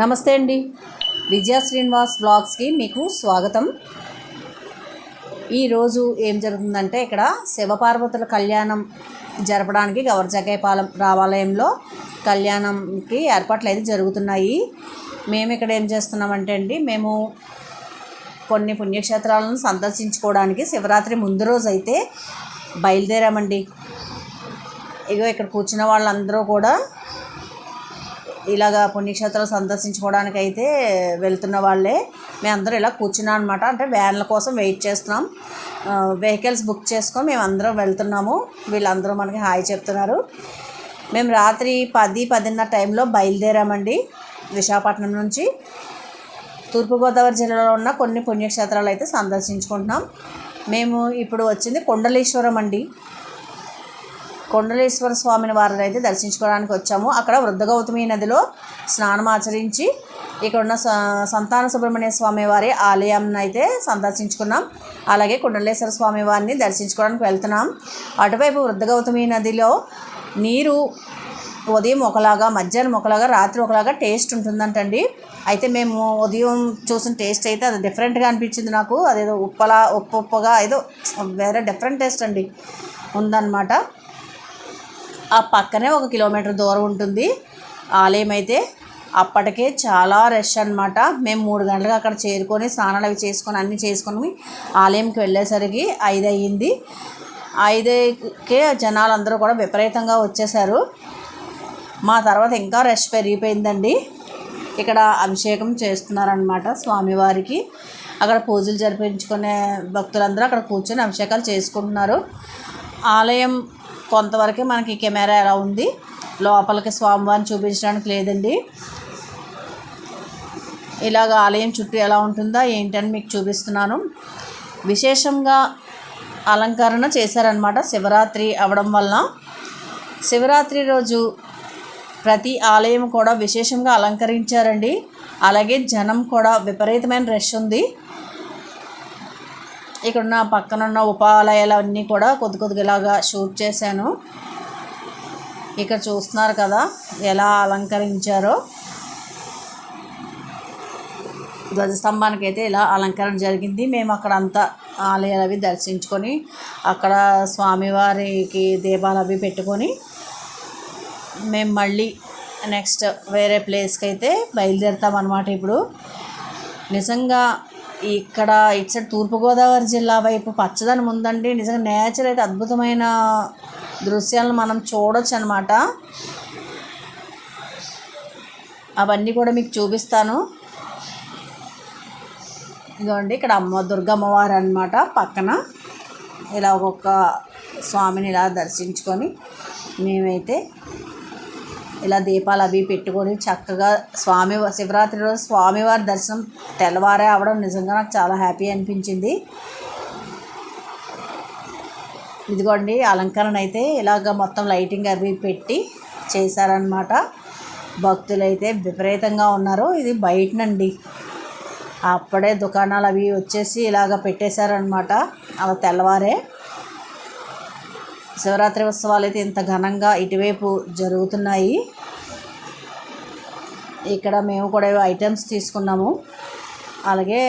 నమస్తే అండి. విజయ శ్రీనివాస్ బ్లాగ్స్కి మీకు స్వాగతం. ఈరోజు ఏం జరుగుతుందంటే ఇక్కడ శివపార్వతుల కళ్యాణం జరపడానికి గవర్జకాయపాలెం రావాలయంలో కళ్యాణంకి ఏర్పాట్లు అయితే జరుగుతున్నాయి. మేము ఇక్కడ ఏం చేస్తున్నామంటే అండి మేము కొన్ని పుణ్యక్షేత్రాలను సందర్శించుకోవడానికి శివరాత్రి ముందు రోజు అయితే బయలుదేరామండి. ఇగో ఇక్కడ కూర్చున్న వాళ్ళందరూ కూడా ఇలాగా పుణ్యక్షేత్రాలు సందర్శించుకోవడానికి అయితే వెళ్తున్న వాళ్ళే. మేమందరం ఇలా కూర్చున్నాం అనమాట అంటే వ్యాన్ల కోసం వెయిట్ చేస్తున్నాం. వెహికల్స్ బుక్ చేసుకొని మేము అందరం వెళ్తున్నాము. వీళ్ళందరూ మనకి హాయ్ చెప్తున్నారు. మేము రాత్రి పది పదిన్నర టైంలో బయలుదేరామండి విశాఖపట్నం నుంచి. తూర్పుగోదావరి జిల్లాలో ఉన్న కొన్ని పుణ్యక్షేత్రాలు అయితే సందర్శించుకుంటున్నాం. మేము ఇప్పుడు వచ్చింది కొండలేశ్వరం అండి. కొండలేశ్వర స్వామిని వారిని అయితే దర్శించుకోవడానికి వచ్చాము. అక్కడ వృద్ధ గౌతమి నదిలో స్నానం ఆచరించి ఇక్కడ ఉన్న స- సంతాన సుబ్రహ్మణ్య స్వామి వారి ఆలయాన్ని అయితే సందర్శించుకున్నాం. అలాగే కొండలేశ్వర స్వామి వారిని దర్శించుకోవడానికి వెళ్తున్నాం. అటువైపు వృద్ధ గౌతమి నదిలో నీరు ఉదయం ఒకలాగా మధ్యాహ్నం ఒకలాగా రాత్రి ఒకలాగా టేస్ట్ ఉంటుందంటండి. అయితే మేము ఉదయం చూసిన టేస్ట్ అయితే అది డిఫరెంట్గా అనిపించింది నాకు. అదేదో ఉప్పలా ఉప్పు ఉప్పగా ఏదో వేరే డిఫరెంట్ టేస్ట్ అండి. ఉందన్నమాట. ఆ పక్కనే ఒక కిలోమీటర్ దూరం ఉంటుంది. ఆలయం అయితే అప్పటికే చాలా రష్ అనమాట మేము మూడు గంటలకు అక్కడ చేరుకొని స్నానాలు అవి చేసుకొని అన్నీ చేసుకొని ఆలయంకి వెళ్ళేసరికి ఐదు అయ్యింది. ఐదుకే జనాలందరూ కూడా విపరీతంగా వచ్చేసారు. మా తర్వాత ఇంకా రష్ పెరిగిపోయిందండి. ఇక్కడ అభిషేకం చేస్తున్నారనమాట స్వామివారికి. అక్కడ పూజలు జరిపించుకునే భక్తులందరూ అక్కడ కూర్చొని అభిషేకాలు చేసుకుంటున్నారు. ఆలయం కొంతవరకే మనకి కెమెరా ఎలా ఉంది? లోపలికి స్వామివారిని చూపించడానికి లేదండి. ఇలాగ ఆలయం చుట్టూ ఎలా ఉంటుందో ఏంటని మీకు చూపిస్తున్నాను. విశేషంగా అలంకరణ చేశారనమాట శివరాత్రి అవడం వల్ల శివరాత్రి రోజు ప్రతి ఆలయం కూడా విశేషంగా అలంకరించారండి. అలాగే జనం కూడా విపరీతమైన రష్ ఉంది. ఇక్కడ ఉన్న పక్కన ఉన్న ఉపాలయాలు అన్నీ కూడా కొద్ది కొద్దిగా ఇలాగా షూట్ చేశాను. ఇక్కడ చూస్తున్నారు కదా ఎలా అలంకరించారో. ధ్వజస్తంభానికి అయితే ఇలా అలంకరణ జరిగింది. మేము అక్కడ అంతా ఆలయాలు అవి దర్శించుకొని అక్కడ స్వామివారికి దీపాలు అవి పెట్టుకొని మేము మళ్ళీ నెక్స్ట్ వేరే ప్లేస్కి అయితే బయలుదేరుతాం అనమాట ఇప్పుడు. నిజంగా ఇక్కడ ఇటు సైడ్ తూర్పుగోదావరి జిల్లా వైపు పచ్చదనం ఉందండి. నిజంగా నేచర్ అయితే అద్భుతమైన దృశ్యాలను మనం చూడొచ్చు అనమాట అవన్నీ కూడా మీకు చూపిస్తాను. ఇదిగోండి ఇక్కడ అమ్మ దుర్గమ్మవారు అనమాట పక్కన. ఇలా ఒక్కొక్క స్వామిని ఇలా దర్శించుకొని మేమైతే ఇలా దీపాలు అవి పెట్టుకొని చక్కగా స్వామి శివరాత్రి రోజు స్వామివారి దర్శనం తెల్లవారే అవడం నిజంగా నాకు చాలా హ్యాపీ అనిపించింది. ఇదిగోండి అలంకరణ అయితే ఇలాగ మొత్తం లైటింగ్ అవి పెట్టి చేశారనమాట భక్తులైతే విపరీతంగా ఉన్నారు. ఇది బయటనండి. అప్పుడే దుకాణాలు అవి వచ్చేసి ఇలాగ పెట్టేశారనమాట అలా తెల్లవారే శివరాత్రి ఉత్సవాలు అయితే ఇంత ఘనంగా ఇటువైపు జరుగుతున్నాయి. ఇక్కడ మేము కూడా ఐటమ్స్ తీసుకున్నాము. అలాగే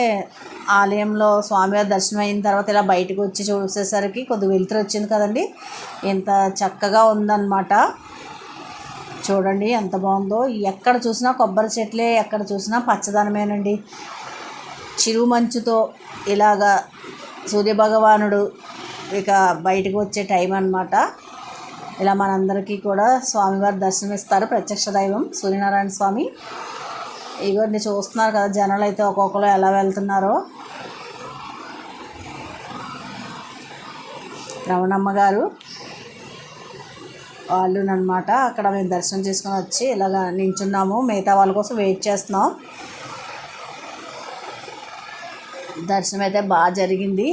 ఆలయంలో స్వామివారి దర్శనం అయిన తర్వాత ఇలా బయటకు వచ్చి చూసేసరికి కొద్దిగా వెలుతురు వచ్చింది కదండి. ఇంత చక్కగా ఉందన్నమాట. చూడండి ఎంత బాగుందో. ఎక్కడ చూసినా కొబ్బరి చెట్లే ఎక్కడ చూసినా పచ్చదనమేనండి. చిరుమంచుతో ఇలాగా సూర్యభగవానుడు ఇక బయటకు వచ్చే టైం అన్నమాట. ఇలా మనందరికీ కూడా స్వామివారి దర్శనం ఇస్తారు ప్రత్యక్ష దైవం సూర్యనారాయణ స్వామి. ఇవన్నీ చూస్తున్నారు కదా జనాలు అయితే ఒక్కొక్కరు ఎలా వెళ్తున్నారో. రమణమ్మ గారు వాళ్ళు అనమాట అక్కడ మేము దర్శనం చేసుకొని వచ్చి ఇలాగ నించున్నాము. మిగతా వాళ్ళ కోసం వెయిట్ చేస్తున్నాం. దర్శనం అయితే బాగా జరిగింది.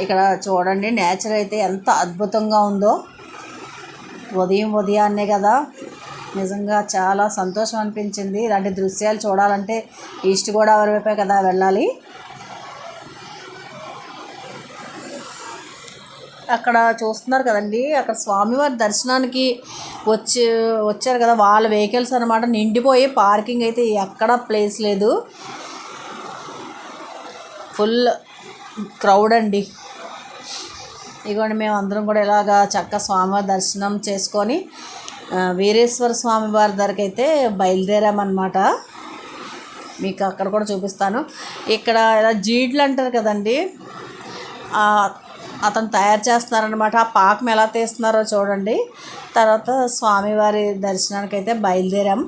ఇక్కడ చూడండి నేచర్ అయితే ఎంత అద్భుతంగా ఉందో. ఉదయం ఉదయాన్నే కదా. నిజంగా చాలా సంతోషం అనిపించింది. ఇలాంటి దృశ్యాలు చూడాలంటే ఈస్ట్ గోదావరి వైపే కదా వెళ్ళాలి. అక్కడ చూస్తున్నారు కదండి అక్కడ స్వామివారి దర్శనానికి వచ్చి వచ్చారు కదా. వాళ్ళ వెహికల్స్ అనమాట నిండిపోయి పార్కింగ్ అయితే ఎక్కడ ప్లేస్ లేదు. ఫుల్ క్రౌడ్ అండి. ఇదిగోండి మేము అందరం కూడా ఇలాగా చక్క స్వామివారి దర్శనం చేసుకొని వీరేశ్వర స్వామి వారి దగ్గరికి అయితే బయలుదేరామన్నమాట. మీకు అక్కడ కూడా చూపిస్తాను. ఇక్కడ ఇలా జీడ్లు అంటారు కదండి అతను తయారు చేస్తున్నారనమాట ఆ పాకం ఎలా తీస్తున్నారో చూడండి. తర్వాత స్వామివారి దర్శనానికి అయితే బయలుదేరాం.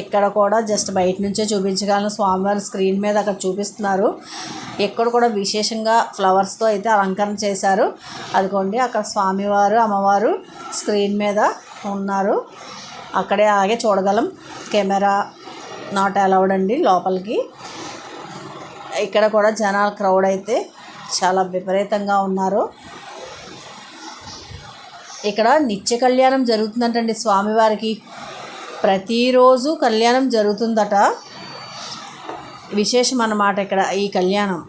ఇక్కడ కూడా జస్ట్ బయట నుంచే చూపించగలను స్వామివారి స్క్రీన్ మీద అక్కడ చూపిస్తున్నారు. ఇక్కడ కూడా విశేషంగా ఫ్లవర్స్తో అయితే అలంకరణ చేశారు. అదిగోండి అక్కడ స్వామివారు అమ్మవారు స్క్రీన్ మీద ఉన్నారు. అక్కడే అలాగే చూడగలం. కెమెరా నాట్ అలౌడ్ అండి లోపలికి. ఇక్కడ కూడా జనాల క్రౌడ్ అయితే చాలా విపరీతంగా ఉన్నారు. ఇక్కడ నిత్య కళ్యాణం జరుగుతుందంటండి స్వామివారికి. ప్రతిరోజు కళ్యాణం జరుగుతుందట. విశేషం అన్నమాట ఇక్కడ ఈ కళ్యాణం.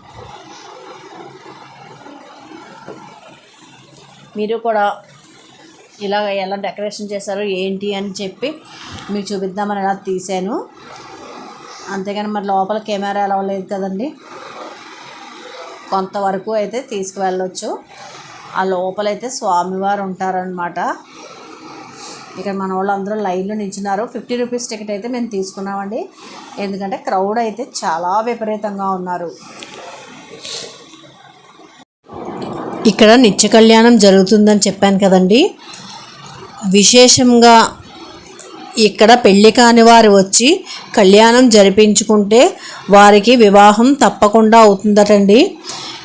మీరు కూడా ఇలాగ ఎలా డెకరేషన్ చేశారు ఏంటి అని చెప్పి మీకు చూపిద్దామని ఎలా తీశాను. అంతేగాని మరి లోపల కెమెరా ఎలా లేదు కదండి. కొంతవరకు అయితే తీసుకువెళ్ళొచ్చు. ఆ లోపలైతే స్వామివారు ఉంటారనమాట ఇక్కడ మన వాళ్ళు అందరూ లైన్లో నిల్చున్నారు ఫిఫ్టీ రూపీస్ టికెట్ అయితే మేము తీసుకున్నామండి. ఎందుకంటే క్రౌడ్ అయితే చాలా విపరీతంగా ఉన్నారు. ఇక్కడ నిత్య కళ్యాణం జరుగుతుందని చెప్పాను కదండి. విశేషంగా ఇక్కడ పెళ్ళి కాని వారు వచ్చి కళ్యాణం జరిపించుకుంటే వారికి వివాహం తప్పకుండా అవుతుందటండి.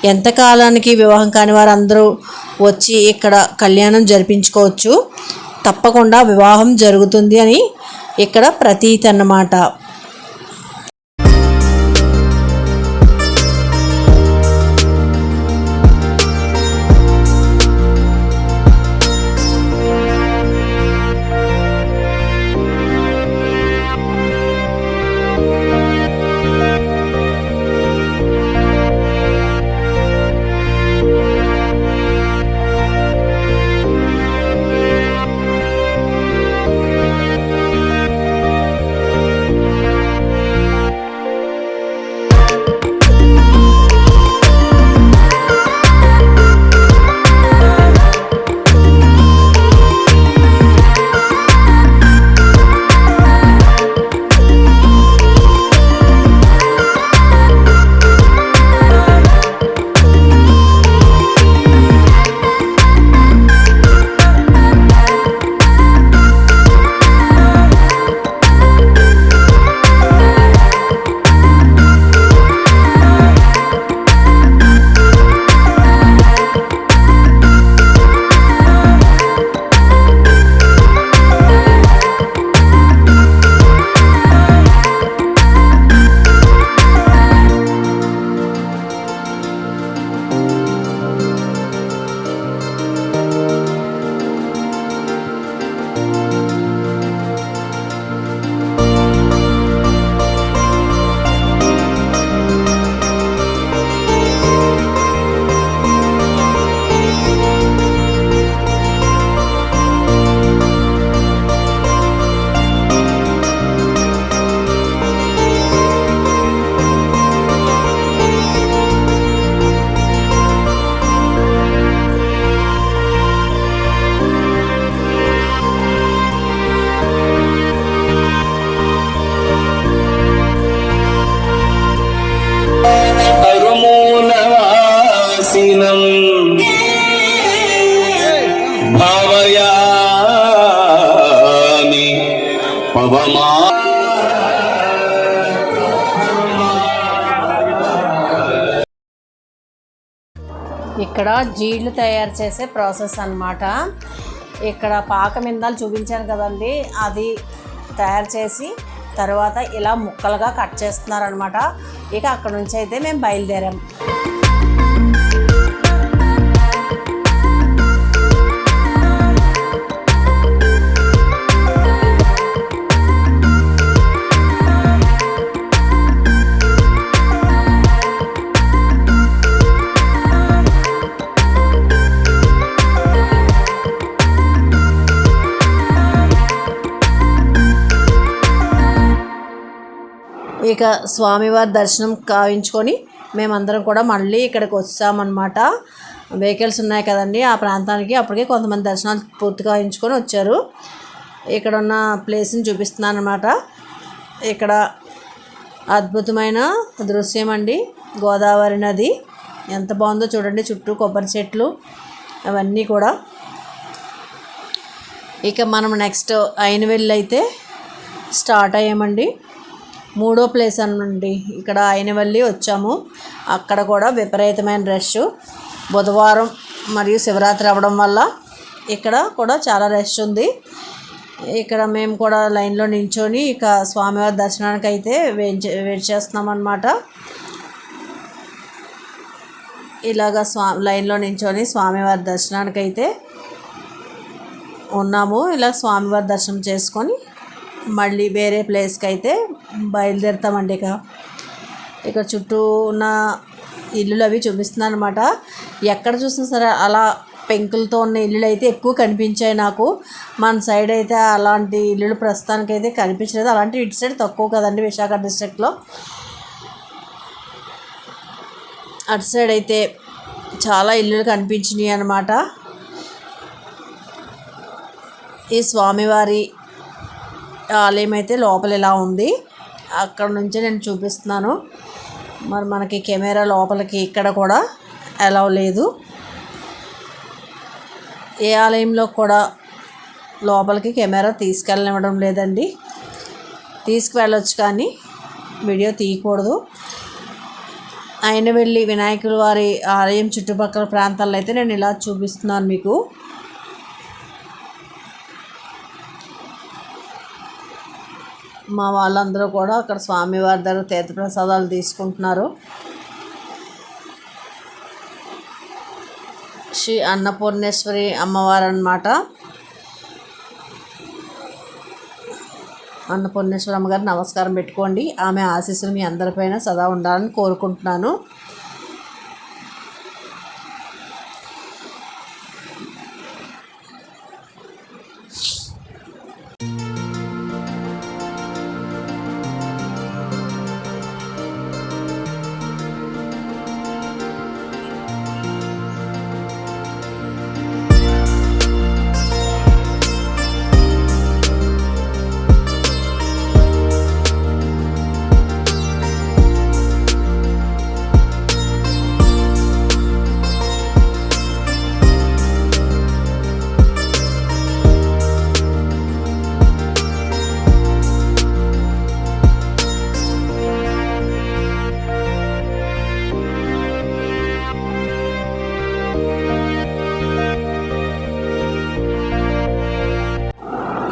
ఎంతకాలానికి వివాహం కాని వారు అందరూ వచ్చి ఇక్కడ కళ్యాణం జరిపించుకోవచ్చు. తప్పకుండా వివాహం జరుగుతుంది అని ఇక్కడ ప్రతీతి అన్నమాట. ఇక్కడ జీళ్ళు తయారు చేసే ప్రాసెస్ అన్నమాట. ఇక్కడ పాకమిందాలు చూపించాను కదండి. అది తయారు చేసి తర్వాత ఇలా ముక్కలుగా కట్ చేస్తున్నారనమాట ఇక అక్కడ నుంచి అయితే మేము బయలుదేరాం. ఇక స్వామివారి దర్శనం కావించుకొని మేమందరం కూడా మళ్ళీ ఇక్కడికి వచ్చామన్నమాట. వెహికల్స్ ఉన్నాయి కదండి ఆ ప్రాంతానికి అప్పటికే కొంతమంది దర్శనాలు పూర్తి కావించుకొని వచ్చారు. ఇక్కడ ఉన్న ప్లేస్ని చూపిస్తున్నాను అనమాట ఇక్కడ అద్భుతమైన దృశ్యం అండి గోదావరి నది. ఎంత బాగుందో చూడండి చుట్టూ కొబ్బరి చెట్లు అవన్నీ కూడా. ఇక మనం నెక్స్ట్ అయినవెల్లి అయితే స్టార్ట్ అయ్యామండి. మూడో ప్లేస్ అనండి. ఇక్కడ ఆయనవల్లి వచ్చాము. అక్కడ కూడా విపరీతమైన రష్. బుధవారం మరియు శివరాత్రి అవ్వడం వల్ల ఇక్కడ కూడా చాలా రష్ ఉంది. ఇక్కడ మేము కూడా లైన్లో నించొని ఇక స్వామివారి దర్శనానికి అయితే వెయిట్ వెయిట్ చేస్తున్నాం ఇలాగ ఇలాగా స్వా లైన్లో నించొని స్వామివారి దర్శనానికి అయితే ఉన్నాము. ఇలా స్వామివారి దర్శనం చేసుకొని మళ్ళీ వేరే ప్లేస్కి అయితే బయలుదేరుతామండి ఇక. ఇక్కడ చుట్టూ ఉన్న ఇల్లులు అవి చూపిస్తున్నాను అనమాట ఎక్కడ చూసినా సరే అలా పెంకులతో ఉన్న ఇల్లులు అయితే ఎక్కువ కనిపించాయి నాకు. మన సైడ్ అయితే అలాంటి ఇల్లులు ప్రస్తుతానికి అయితే కనిపించలేదు. అలాంటి ఇటు సైడ్ తక్కువ కదండి విశాఖ డిస్ట్రిక్ట్లో. అటు సైడ్ అయితే చాలా ఇల్లులు కనిపించినాయి అన్నమాట. ఈ స్వామివారి ఆలయం అయితే లోపల ఇలా ఉంది. అక్కడ నుంచి నేను చూపిస్తున్నాను. మరి మనకి కెమెరా లోపలికి ఇక్కడ కూడా అలౌ లేదు. ఏ ఆలయంలో కూడా లోపలికి కెమెరా తీసుకెళ్ళనివ్వడం లేదండి. తీసుకువెళ్ళొచ్చు కానీ వీడియో తీయకూడదు. ఆయన వెళ్ళి వినాయకుల వారి ఆలయం చుట్టుపక్కల ప్రాంతాల్లో అయితే నేను ఇలా చూపిస్తున్నాను మీకు. మా వాళ్ళందరూ కూడా అక్కడ స్వామివారి దగ్గర తీర్థప్రసాదాలు తీసుకుంటున్నారు. శ్రీ అన్నపూర్ణేశ్వరి అమ్మవారు అన్నమాట. అన్నపూర్ణేశ్వరి అమ్మగారు నమస్కారం పెట్టుకోండి. ఆమె ఆశీస్సులు మీ అందరిపైన సదా ఉండాలని కోరుకుంటున్నాను.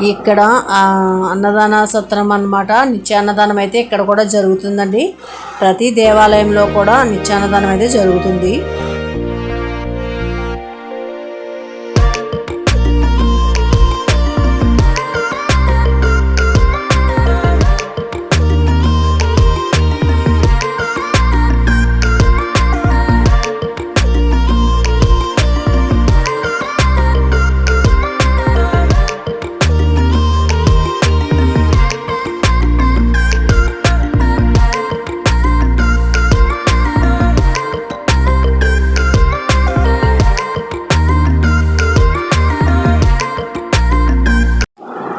ఇక్కడ ఆ, అన్నదాన సత్రం అన్నమాట. నిత్యాన్నదానం అయితే ఇక్కడ కూడా జరుగుతుందండి. ప్రతి దేవాలయంలో కూడా నిత్యాన్నదానం అయితే జరుగుతుంది.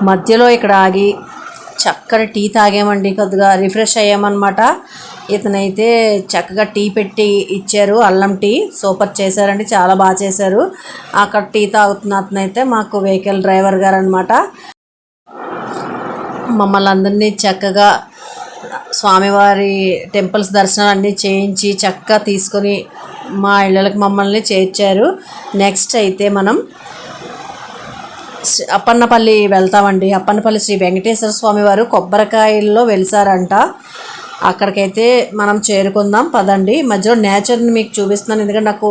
మధ్యలో ఇక్కడ ఆగి చక్కటి టీ తాగామండి కొద్దిగా రిఫ్రెష్ అయ్యామన్నమాట. ఇతనైతే చక్కగా టీ పెట్టి ఇచ్చారు అల్లం టీ సూపర్ చేశారండి చాలా బాగా చేశారు. అక్కడ టీ తాగుతున్న అతనైతే మాకు వెహికల్ డ్రైవర్ గారు అనమాట మమ్మల్ని అందరినీ చక్కగా స్వామివారి టెంపుల్స్ దర్శనం అన్నీ చేయించి చక్కగా తీసుకొని మా ఇళ్ళకి మమ్మల్ని చేర్చారు. నెక్స్ట్ అయితే మనం అప్పన్నపల్లి వెళ్తామండి. అప్పన్నపల్లి శ్రీ వెంకటేశ్వర స్వామి వారు కొబ్బరికాయల్లో వెలిసారంట. అక్కడికైతే మనం చేరుకుందాం. పదండి. మధ్యలో నేచర్ని మీకు చూపిస్తున్నాను. ఎందుకంటే నాకు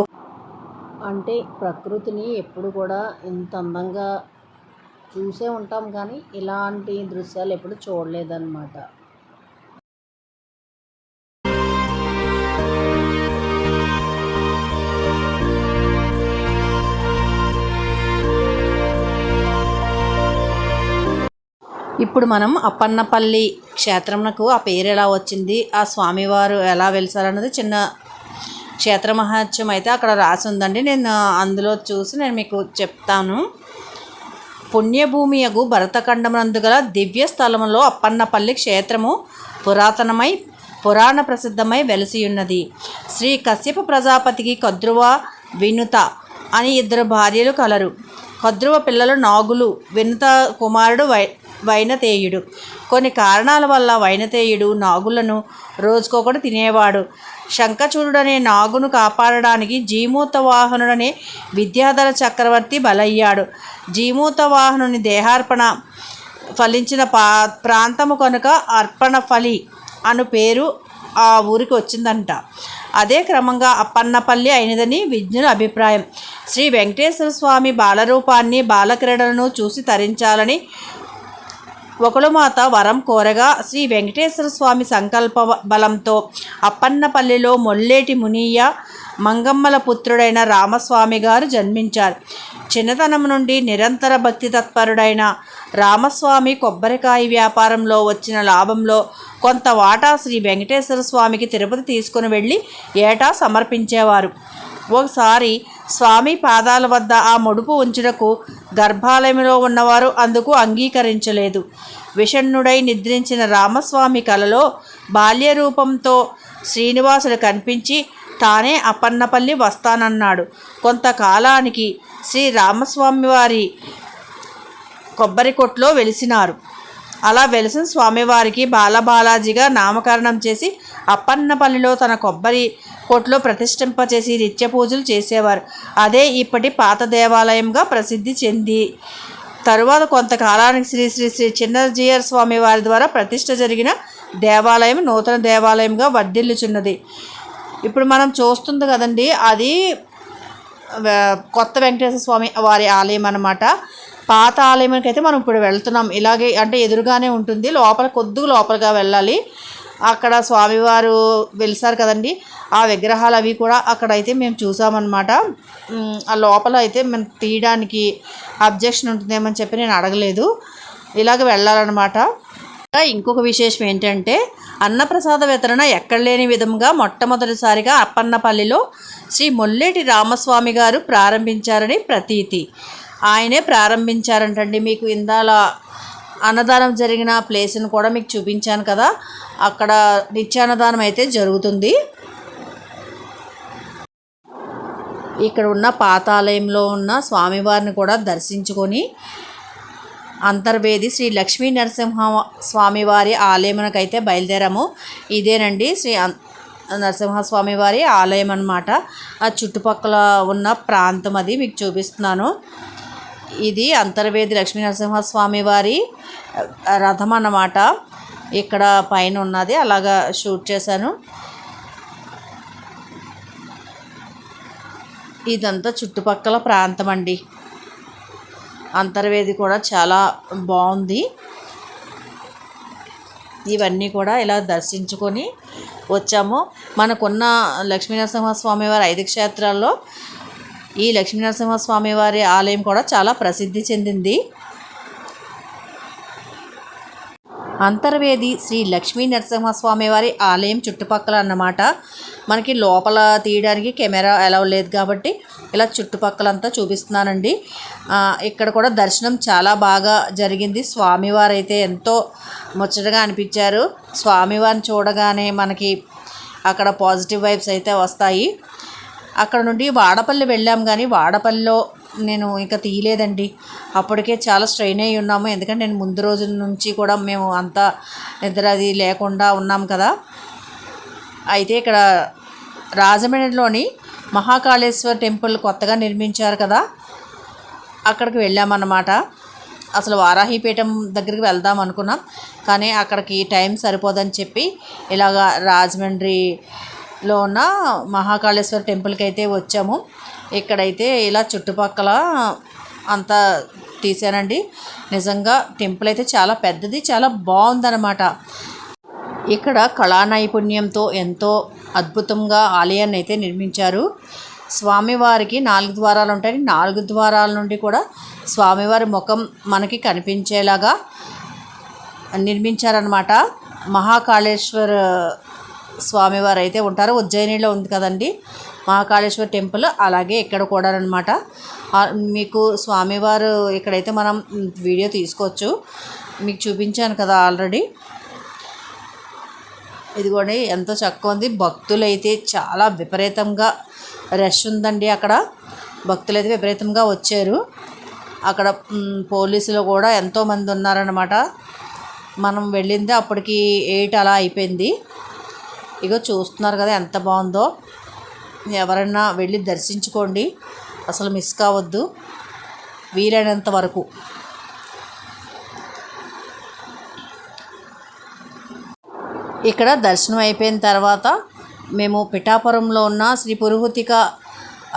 అంటే ప్రకృతిని ఎప్పుడు కూడా ఇంత అందంగా చూసే ఉంటాం కానీ ఇలాంటి దృశ్యాలు ఎప్పుడు చూడలేదన్నమాట. ఇప్పుడు మనం అప్పన్నపల్లి క్షేత్రంకు ఆ పేరు ఎలా వచ్చింది? ఆ స్వామివారు ఎలా వెలిసారన్నది చిన్న క్షేత్ర మహత్యం అయితే అక్కడ రాసి ఉందండి. నేను అందులో చూసి నేను మీకు చెప్తాను. పుణ్యభూమియగు భరతఖండమునందు గల దివ్య స్థలములో అప్పన్నపల్లి క్షేత్రము పురాతనమై పురాణ ప్రసిద్ధమై వెలసియున్నది. శ్రీ కశ్యప ప్రజాపతికి కద్రువ వినుత అని ఇద్దరు భార్యలు కలరు. కద్రువ పిల్లలు నాగులు వినుత కుమారుడు వై వైనతేయుడు. కొన్ని కారణాల వల్ల వైనతేయుడు నాగులను రోజుకొకడు తినేవాడు. శంఖచూడుడనే నాగును కాపాడడానికి జీమూతవాహనుడనే విద్యాధర చక్రవర్తి బలయ్యాడు. జీమూతవాహనుని దేహార్పణ ఫలించిన పా ప్రాంతము కనుక అర్పణ ఫలి అను పేరు ఆ ఊరికి వచ్చిందంట. అదే క్రమంగా అప్పన్నపల్లి అయినదని విజ్ఞుల అభిప్రాయం. శ్రీ వెంకటేశ్వర స్వామి బాలరూపాన్ని బాలక్రీడలను చూసి తరించాలని ఒకలుమాత వరం కోరగా శ్రీ వెంకటేశ్వర స్వామి సంకల్ప బలంతో అప్పన్నపల్లిలో మొల్లేటి మునియ మంగమ్మల పుత్రుడైన రామస్వామి గారు జన్మించారు. చిన్నతనం నుండి నిరంతర భక్తి తత్పరుడైన రామస్వామి కొబ్బరికాయ వ్యాపారంలో వచ్చిన లాభంలో కొంత వాటా శ్రీ వెంకటేశ్వర స్వామికి తిరుపతి తీసుకుని వెళ్ళి ఏటా సమర్పించేవారు. ఒకసారి స్వామి పాదాల వద్ద ఆ ముడుపు ఉంచుటకు గర్భాలయంలో ఉన్నవారు అందుకు అంగీకరించలేదు. విషణ్ణుడై నిద్రించిన రామస్వామి కలలో బాల్య రూపంతో శ్రీనివాసుడు కనిపించి తానే అప్పన్నపల్లి వస్తానన్నాడు. కొంతకాలానికి శ్రీ రామస్వామి వారి కొబ్బరి కొట్లో వెలిసినారు. అలా వెలిసిన స్వామివారికి బాలబాలాజీగా నామకరణం చేసి అప్పన్నపల్లిలో తన కొబ్బరి కొట్లో ప్రతిష్ఠింపచేసి నిత్య పూజలు చేసేవారు. అదే ఇప్పటి పాత దేవాలయంగా ప్రసిద్ధి చెంది. తరువాత కొంతకాలానికి శ్రీ శ్రీ శ్రీ చిన్నజీయర్ స్వామి వారి ద్వారా ప్రతిష్ట జరిగిన దేవాలయం నూతన దేవాలయంగా వర్ధిల్లుచున్నది. ఇప్పుడు మనం చూస్తుంది కదండి అది కొత్త వెంకటేశ్వర స్వామి వారి ఆలయం అన్నమాట. పాత ఆలయంకి అయితే మనం ఇప్పుడు వెళ్తున్నాం. ఇలాగే అంటే ఎదురుగానే ఉంటుంది. లోపల కొద్దిగా లోపలగా వెళ్ళాలి. అక్కడ స్వామివారు వెలిసారు కదండి. ఆ విగ్రహాలు అవి కూడా అక్కడైతే మేము చూసామన్నమాట. ఆ లోపల అయితే మనం తీయడానికి అబ్జెక్షన్ ఉంటుందేమని చెప్పి నేను అడగలేదు. ఇలాగ వెళ్ళాలన్నమాట. ఇంకొక విశేషం ఏంటంటే అన్నప్రసాద వితరణ ఎక్కడ లేని విధంగా మొట్టమొదటిసారిగా అప్పన్నపల్లిలో శ్రీ మొల్లేటి రామస్వామి గారు ప్రారంభించారని ప్రతీతి. ఆయనే ప్రారంభించారంటండి మీకు ఇందాల అన్నదానం జరిగిన ప్లేస్ని కూడా మీకు చూపించాను కదా. అక్కడ నిత్యాన్నదానం అయితే జరుగుతుంది. ఇక్కడ ఉన్న పాతాలయంలో ఉన్న స్వామివారిని కూడా దర్శించుకొని అంతర్వేది శ్రీ లక్ష్మీ నరసింహ స్వామివారి ఆలయమునకైతే బయలుదేరాము. ఇదేనండి శ్రీ అన్- నరసింహస్వామి వారి ఆలయం అన్నమాట ఆ చుట్టుపక్కల ఉన్న ప్రాంతం అది మీకు చూపిస్తున్నాను. ఇది అంతర్వేది లక్ష్మీ నరసింహస్వామి వారి రథం అన్నమాట. ఇక్కడ పైన ఉన్నది అలాగా షూట్ చేశాను. ఇదంతా చుట్టుపక్కల ప్రాంతం అండి. అంతర్వేది కూడా చాలా బాగుంది. ఇవన్నీ కూడా ఇలా దర్శించుకొని వచ్చాము. మనకున్న లక్ష్మీనరసింహస్వామి వారి ఐదు క్షేత్రాల్లో ఈ లక్ష్మీనరసింహస్వామి వారి ఆలయం కూడా చాలా ప్రసిద్ధి చెందింది. అంతర్వేది శ్రీ లక్ష్మీ నరసింహస్వామి వారి ఆలయం చుట్టుపక్కల అన్నమాట. మనకి లోపల తీయడానికి కెమెరా అలౌ లేదు కాబట్టి ఇలా చుట్టుపక్కలంతా చూపిస్తున్నానండి. ఇక్కడ కూడా దర్శనం చాలా బాగా జరిగింది. స్వామివారు అయితే ఎంతో ముచ్చటగా అనిపించారు. స్వామివారిని చూడగానే మనకి అక్కడ పాజిటివ్ వైబ్స్ అయితే వస్తాయి. అక్కడ నుండి వాడపల్లి వెళ్ళాం కానీ వాడపల్లిలో నేను ఇంకా తీయలేదండి. అప్పటికే చాలా స్ట్రెయిన్ అయి ఉన్నాము. ఎందుకంటే నేను ముందు రోజు నుంచి కూడా మేము అంతా నిద్ర అది లేకుండా ఉన్నాం కదా. అయితే ఇక్కడ రాజమండ్రిలోని మహాకాళేశ్వర టెంపుల్ కొత్తగా నిర్మించారు కదా. అక్కడికి వెళ్ళామన్నమాట. అసలు వారాహిపీఠం దగ్గరికి వెళ్దాం అనుకున్నాం. కానీ అక్కడికి టైం సరిపోదని చెప్పి ఇలాగ లో ఉన్న మహాకాళేశ్వర టెంపుల్కి అయితే వచ్చాము. ఇక్కడైతే ఇలా చుట్టుపక్కల అంతా తీసానండి నిజంగా టెంపుల్ అయితే చాలా పెద్దది చాలా బాగుందన్నమాట. ఇక్కడ కళా నైపుణ్యంతో ఎంతో అద్భుతంగా ఆలయాన్ని అయితే నిర్మించారు. స్వామివారికి నాలుగు ద్వారాలు ఉంటాయి. నాలుగు ద్వారాల నుండి కూడా స్వామివారి ముఖం మనకి కనిపించేలాగా నిర్మించారనమాట మహాకాళేశ్వర స్వామివారు అయితే ఉంటారు. ఉజ్జయినిలో ఉంది కదండి మహాకాళేశ్వర టెంపుల్. అలాగే ఇక్కడ కూడా అనమాట మీకు స్వామివారు ఇక్కడైతే మనం వీడియో తీసుకోవచ్చు. మీకు చూపించాను కదా ఆల్రెడీ. ఇదిగోండి ఎంతో చక్కగా ఉంది. భక్తులు అయితే చాలా విపరీతంగా రష్ ఉందండి అక్కడ. భక్తులు అయితే విపరీతంగా వచ్చారు. అక్కడ పోలీసులు కూడా ఎంతోమంది ఉన్నారనమాట మనం వెళ్ళింది అప్పటికి ఎయిట్ అలా అయిపోయింది. ఇగో చూస్తున్నారు కదా ఎంత బాగుందో. ఎవరైనా వెళ్ళి దర్శించుకోండి. అసలు మిస్ కావద్దు. వీలైనంత వరకు. ఇక్కడ దర్శనం అయిపోయిన తర్వాత మేము పిఠాపురంలో ఉన్న శ్రీ పురుహుతిక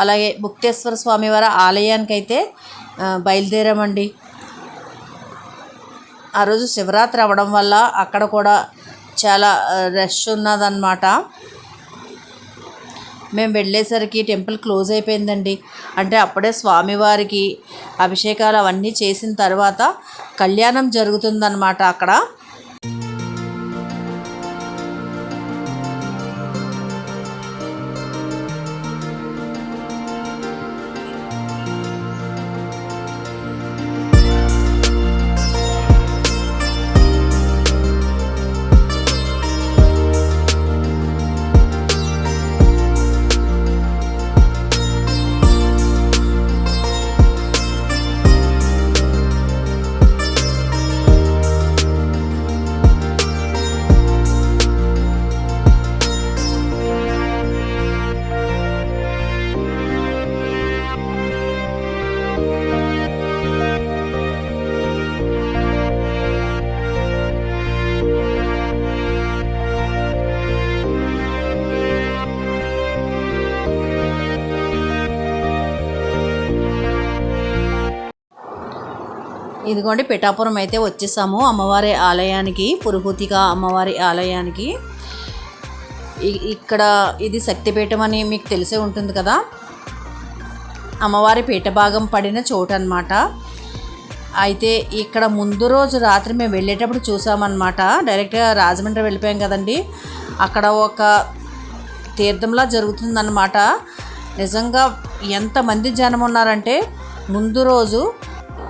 అలాగే ముక్తేశ్వర స్వామివారి ఆలయానికి అయితే బయలుదేరామండి. ఆ రోజు శివరాత్రి అవ్వడం వల్ల అక్కడ కూడా చాలా రష్ ఉన్నదన్నమాట. మేము వెళ్ళేసరికి టెంపుల్ క్లోజ్ అయిపోయిందండి. అంటే అప్పుడే స్వామివారికి అభిషేకాలు అవన్నీ చేసిన తర్వాత కళ్యాణం జరుగుతుందన్నమాట అక్కడ. ఇదిగోండి పిఠాపురం అయితే వచ్చేసాము అమ్మవారి ఆలయానికి పురుహూతిగా అమ్మవారి ఆలయానికి. ఇక్కడ ఇది శక్తిపీఠం అని మీకు తెలిసే ఉంటుంది కదా. అమ్మవారి పీఠ భాగం పడిన చోటు అనమాట అయితే ఇక్కడ ముందు రోజు రాత్రి మేము వెళ్ళేటప్పుడు చూసామన్నమాట. డైరెక్ట్గా రాజమండ్రి వెళ్ళిపోయాం కదండి. అక్కడ ఒక తీర్థంలా జరుగుతుందన్నమాట. నిజంగా ఎంతమంది జనం ఉన్నారంటే ముందు రోజు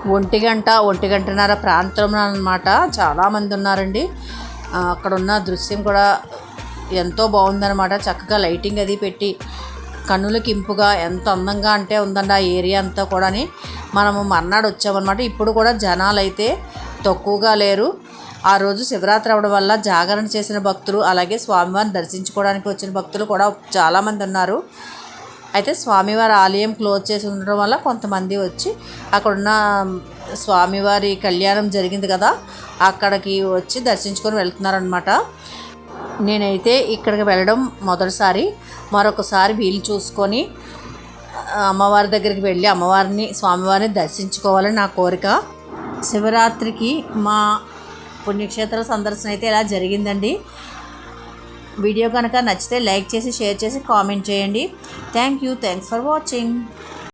ఒంటి గంట ఒంటి గంటన్నర ప్రాంతంలో అనమాట చాలామంది ఉన్నారండి. అక్కడ ఉన్న దృశ్యం కూడా ఎంతో బాగుందన్నమాట. చక్కగా లైటింగ్ అది పెట్టి కన్నులకి ఇంపుగా ఎంత అందంగా అంటే ఉందండి ఆ ఏరియా అంతా కూడాని. మనము మర్నాడు వచ్చామన్నమాట. ఇప్పుడు కూడా జనాలు అయితే తక్కువగా లేరు. ఆ రోజు శివరాత్రి అవడం వల్ల జాగరణ చేసిన భక్తులు అలాగే స్వామివారిని దర్శించుకోవడానికి వచ్చిన భక్తులు కూడా చాలామంది ఉన్నారు. అయితే స్వామివారి ఆలయం క్లోజ్ చేసి ఉండడం వల్ల కొంతమంది వచ్చి అక్కడున్న స్వామివారి కళ్యాణం జరిగింది కదా అక్కడికి వచ్చి దర్శించుకొని వెళ్తున్నారనమాట నేనైతే ఇక్కడికి వెళ్ళడం మొదటిసారి మరొకసారి వీలు చూసుకొని అమ్మవారి దగ్గరికి వెళ్ళి అమ్మవారిని స్వామివారిని దర్శించుకోవాలని నా కోరిక. శివరాత్రికి మా పుణ్యక్షేత్ర సందర్శన అయితే ఇలా జరిగిందండి. వీడియో కనుక నచ్చితే లైక్ చేసి షేర్ చేసి కామెంట్ చేయండి. Thank you thanks for watching